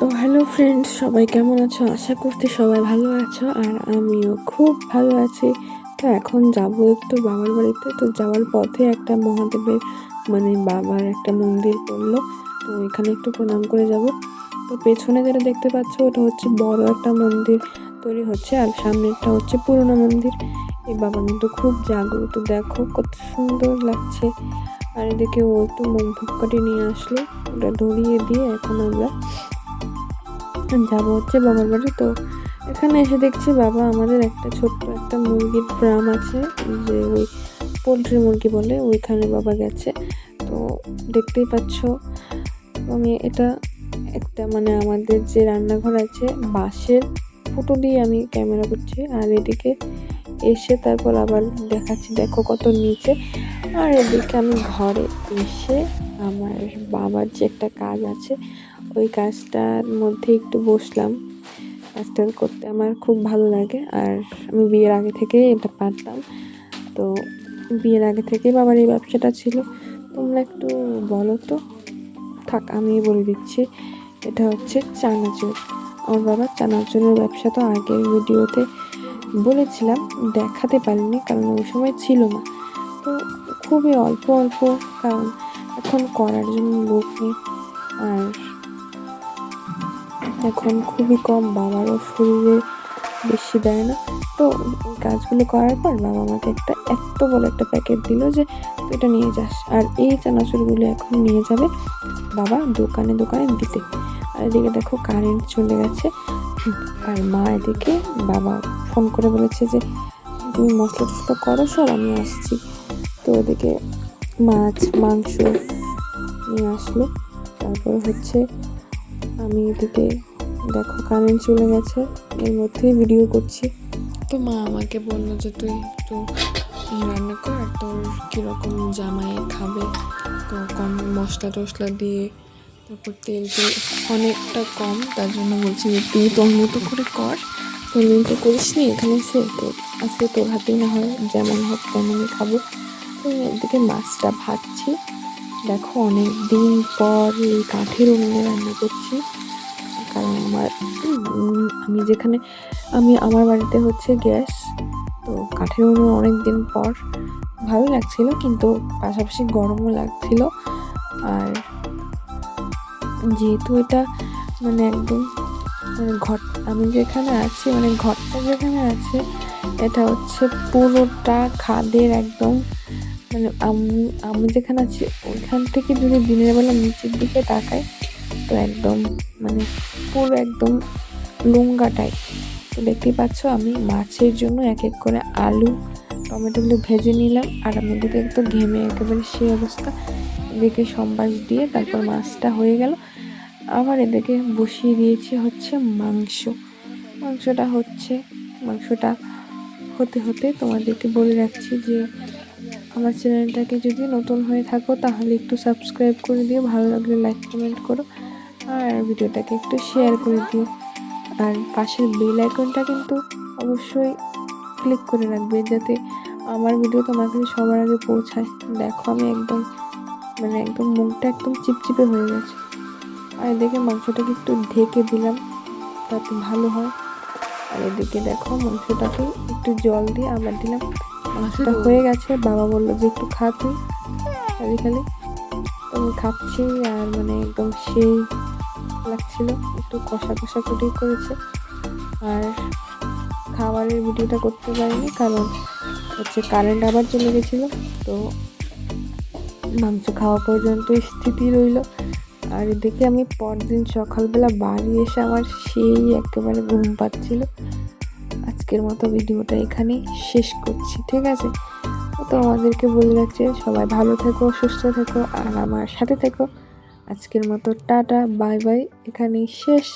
তো hello friends সবাই কেমন আছো? আশা করছি সবাই ভালো আছো আর আমিও খুব ভালো আছি। তো এখন যাব একটু বাবার বাড়িতে। তো যাওয়ার পথে একটা মহাদেবের মানে বাবার একটা মন্দির পড়ল। তো এখানে একটু প্রণাম করে যাব। তো পেছনে যেটা দেখতে পাচ্ছ, ওটা হচ্ছে বড় একটা মন্দির তৈরি হচ্ছে আর সামনেরটা হচ্ছে পুরনো মন্দির। এই বাবা কিন্তু খুব জাগ্রত, দেখো কত সুন্দর লাগছে। আর এদিকে ও একটু মুখ ধূপকাঠি নিয়ে আসলো, ওটা ধরিয়ে দিয়ে এখন আমরা যাব হচ্ছে বাবার বাড়ি। তো এখানে এসে দেখছি বাবা আমাদের একটা ছোট্ট একটা মুরগির ফার্ম আছে, যে ওই পোলট্রি মুরগি বলে ওইখানে বাবা গেছে। তো দেখতেই পাচ্ছ, আমি এটা একটা মানে আমাদের যে রান্নাঘর আছে, বাঁশের ফুটো দিয়ে আমি ক্যামেরা করছি। আর এদিকে এসে তারপর আবার দেখাচ্ছি, দেখো কত নিচে। আর এদিকে আমি ঘরে এসে আমার বাবার যে একটা কাজ আছে ওই কাজটার মধ্যে একটু বসলাম। কাজটা করতে আমার খুব ভালো লাগে। আর আমি বিয়ের আগে থেকে এটা পারতাম। তো বিয়ের আগে থেকে বাবার এই ব্যবসাটা ছিল। তোমরা একটু বলো তো। থাক আমি বলে দিচ্ছি। এটা হচ্ছে চানাচুর। আমার বাবার চানাচুরের ব্যবসা তো আগের ভিডিওতে বলেছিলাম, দেখাতে পারিনি কারণ ওই সময় ছিল না। তো খুবই অল্প অল্প কারণ এখন করার জন্য লোক নেই। আর এখন খুবই কম, বাবারও শরীরে বেশি দেয় না। তো কাজগুলো করার পর বাবা আমাকে একটা, এত বড় একটা প্যাকেট দিল যে তুই এটা নিয়ে যাস। আর এই চানাচুরগুলো এখন নিয়ে যাবে বাবা দোকানে দোকানে দিতে। আর এদিকে দেখো কারেন্ট চলে গেছে। আর মা এদিকে বাবা ফোন করে বলেছে যে, তুমি মশলা টসলা করো সব, আমি আসছি। তো ওদিকে মাছ, মাংস নিয়ে আসলো। তারপর হচ্ছে আমি এদিকে দেখো, কারেন্ট চলে গেছে। এর মধ্যেই ভিডিও করছি। তো মা আমাকে বলল যে তুই একটু রান্না কর তোর কীরকম জামাই খাবে? তো কম মশলা টশলা দিয়ে তারপর তেল তেল অনেকটা কম, তার জন্য বলছি যে তুই তোর মতো করে কর। কোনদিন তো করিস নি, এখানে এসে তো আজকে তোর হাতেই না হয়, যেমন হোক তেমনই খাব। তো একদিকে মাছটা ভাজছি। দেখো অনেক দিন পর এই কাঠের উনুনে রান্না করছি। আমার আমি যেখানে, আমি আমার বাড়িতে হচ্ছে গ্যাস, তো কাঠের উনুন অনেক দিন পর। ভালো লাগছিল, কিন্তু পাশাপাশি গরমও লাগছিল। আর যেহেতু এটা মানে একদম মানে ঘর, আমি যেখানে আছি মানে ঘরটা যেখানে আছে, এটা হচ্ছে পুরোটা খাদের একদম মানে আমি আমি যেখানে আছি ওইখান থেকে যদি দিনের বেলা নিচের দিকে তাকাই তো একদম মানে পুরো একদম লুঙ্গাটাই তো দেখতেই পাচ্ছ আমি মাছের জন্য এক এক করে আলু, টমেটোগুলো ভেজে নিলাম। আর আমি এদিকে একটু ঘেমে একেবারে সেই অবস্থা। এদিকে সম্বাস দিয়ে তারপর মাছটা হয়ে গেল। আবার এদিকে বসিয়ে দিয়েছি হচ্ছে মাংস। মাংসটা হচ্ছে, মাংসটা হতে হতে তোমাদেরকে বলে রাখছি যে আমার চ্যানেলটাকে যদি নতুন হয়ে থাকো তাহলে একটু সাবস্ক্রাইব করে দিও। ভালো লাগলে লাইক কমেন্ট করো। আর ভিডিওটাকে একটু শেয়ার করে দিও আর পাশের বেল আইকনটা কিন্তু অবশ্যই ক্লিক করে রাখবে যাতে আমার ভিডিও তোমার কাছে সবার আগে পৌঁছায়। দেখো আমি একদম মানে একদম মুখটা একদম চিপচিপে হয়ে গেছে। আর এদিকে মাংসটাকে একটু ঢেকে দিলাম তাতে ভালো হয়। আর এদিকে দেখো মাংসটাকে একটু জল দিয়ে আবার দিলাম। মাংসটা হয়ে গেছে বাবা বলল যে একটু খা তুই। খালি খালি। আমি খাচ্ছি আর মানে একদম সেই লাগছিল, একটু কষা কষা করে করেছে। আর খাবারের ভিডিওটা করতে পারিনি কারণ হচ্ছে কারেন্ট আবার চলে গেছিল, তো মাংস খাওয়া পর্যন্ত স্থিতি রইল। আর এদিকে আমি পরদিন সকালবেলা বাড়ি এসে আমার সেই একেবারে ঘুম পাচ্ছিল। আজকের মতো ভিডিওটা এখানেই শেষ করছি, ঠিক আছে? তো আমাদেরকে বলে রাখছে, সবাই ভালো থেকো, সুস্থ থেকো, আর আমার সাথে থেকো। আজকের মতো টাটা বাই বাই এখানেই শেষ।